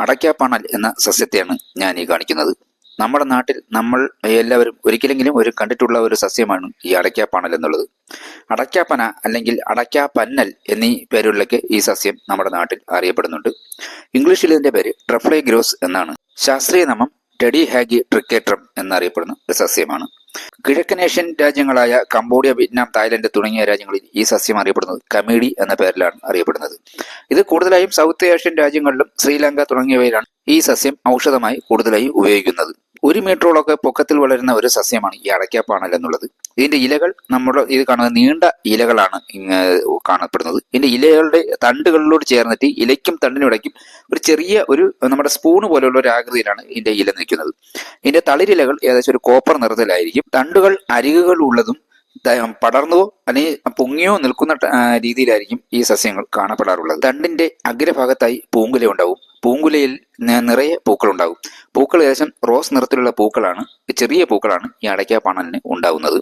അടയ്ക്കാപ്പണൽ എന്ന സസ്യത്തെയാണ് ഞാൻ ഈ കാണിക്കുന്നത്. നമ്മുടെ നാട്ടിൽ നമ്മൾ എല്ലാവരും ഒരിക്കലെങ്കിലും ഒരു കണ്ടിട്ടുള്ള ഒരു സസ്യമാണ് ഈ അടയ്ക്കാപ്പണൽ എന്നുള്ളത്. അടയ്ക്കാപ്പന അല്ലെങ്കിൽ അടയ്ക്കാപ്പന്നൽ എന്നീ പേരുകളിലൊക്കെ ഈ സസ്യം നമ്മുടെ നാട്ടിൽ അറിയപ്പെടുന്നുണ്ട്. ഇംഗ്ലീഷിൽ ഇതിന്റെ പേര് ട്രഫ്ലൈ ഗ്രോസ് എന്നാണ്. ശാസ്ത്രീയ നാമം ടെഡി ഹാഗി ട്രിക്കേട്രം എന്നറിയപ്പെടുന്ന ഒരു സസ്യമാണ്. കിഴക്കൻ ഏഷ്യൻ രാജ്യങ്ങളായ കംബോഡിയ വിയറ്റ്നാം തായ്ലൻഡ് തുടങ്ങിയ രാജ്യങ്ങളിൽ ഈ സസ്യം അറിയപ്പെടുന്നത് കമേഡി എന്ന പേരിലാണ് അറിയപ്പെടുന്നത്. ഇത് കൂടുതലായും സൗത്ത് ഏഷ്യൻ രാജ്യങ്ങളിലും ശ്രീലങ്ക തുടങ്ങിയവയിലാണ് ഈ സസ്യം ഔഷധമായി കൂടുതലായി ഉപയോഗിക്കുന്നത്. ഒരു മീറ്ററോളൊക്കെ പൊക്കത്തിൽ വളരുന്ന ഒരു സസ്യമാണ് ഈ അടയ്ക്കാപ്പാണൽ എന്നുള്ളത്. ഇതിന്റെ ഇലകൾ നമ്മൾ ഇത് കാണുന്ന നീണ്ട ഇലകളാണ് കാണപ്പെടുന്നത്. ഇതിന്റെ ഇലകളുടെ തണ്ടുകളിലോട് ചേർന്നിട്ട് ഇലയ്ക്കും തണ്ടിനും ഇടയ്ക്കും ഒരു ചെറിയ ഒരു നമ്മുടെ സ്പൂണ് പോലെയുള്ള ഒരു ആകൃതിയിലാണ് ഇതിന്റെ ഇല നിൽക്കുന്നത്. ഇതിന്റെ തളിരിലകൾ ഏകദേശം ഒരു കോപ്പർ നിറത്തിലായിരിക്കും. തണ്ടുകൾ അരികുകൾ ഉള്ളതും പടർന്നോ അല്ലെങ്കിൽ പൊങ്ങിയോ നിൽക്കുന്ന രീതിയിലായിരിക്കും ഈ സസ്യങ്ങൾ കാണപ്പെടാറുള്ളത്. തണ്ടിന്റെ അഗ്രഭാഗത്തായി പൂങ്കുല ഉണ്ടാവും. പൂങ്കുലയിൽ നിറയെ നിറയെ പൂക്കളുണ്ടാകും പൂക്കൾ ഏകദേശം റോസ് നിറത്തിലുള്ള പൂക്കളാണ്. ചെറിയ പൂക്കളാണ് ഈ അടയ്ക്കാപ്പാണലിന് ഉണ്ടാകുന്നത്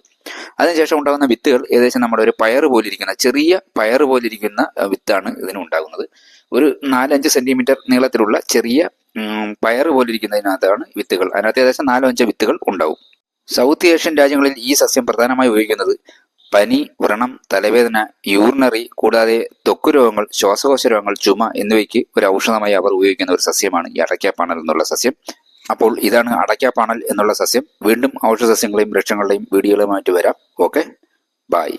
അതിനുശേഷം ഉണ്ടാകുന്ന വിത്തുകൾ ഏകദേശം നമ്മുടെ ഒരു പയറ് പോലിരിക്കുന്ന ചെറിയ പയർ പോലിരിക്കുന്ന വിത്താണ് ഇതിന് ഉണ്ടാകുന്നത്. ഒരു നാലഞ്ച് സെന്റിമീറ്റർ നീളത്തിലുള്ള ചെറിയ പയർ പോലിരിക്കുന്നതിനകത്താണ് വിത്തുകൾ. അതിനകത്ത് ഏകദേശം നാലോ അഞ്ചോ വിത്തുകൾ ഉണ്ടാവും. സൗത്ത് ഏഷ്യൻ രാജ്യങ്ങളിൽ ഈ സസ്യം പ്രധാനമായി ഉപയോഗിക്കുന്നത് പനി വ്രണം തലവേദന യൂറിനറി കൂടാതെ ത്വക്ക് രോഗങ്ങൾ ശ്വാസകോശ രോഗങ്ങൾ ചുമ എന്നിവയ്ക്ക് ഒരു ഔഷധമായി അവർ ഉപയോഗിക്കുന്ന ഒരു സസ്യമാണ് ഈ അടയ്ക്കാപ്പാണൽ എന്നുള്ള സസ്യം. അപ്പോൾ ഇതാണ് അടയ്ക്കാപ്പാണൽ എന്നുള്ള സസ്യം. വീണ്ടും ഔഷധ സസ്യങ്ങളെയും വൃക്ഷങ്ങളുടെയും വീഡിയോകളുമായിട്ട് വരാം. ഓക്കെ? ബായ്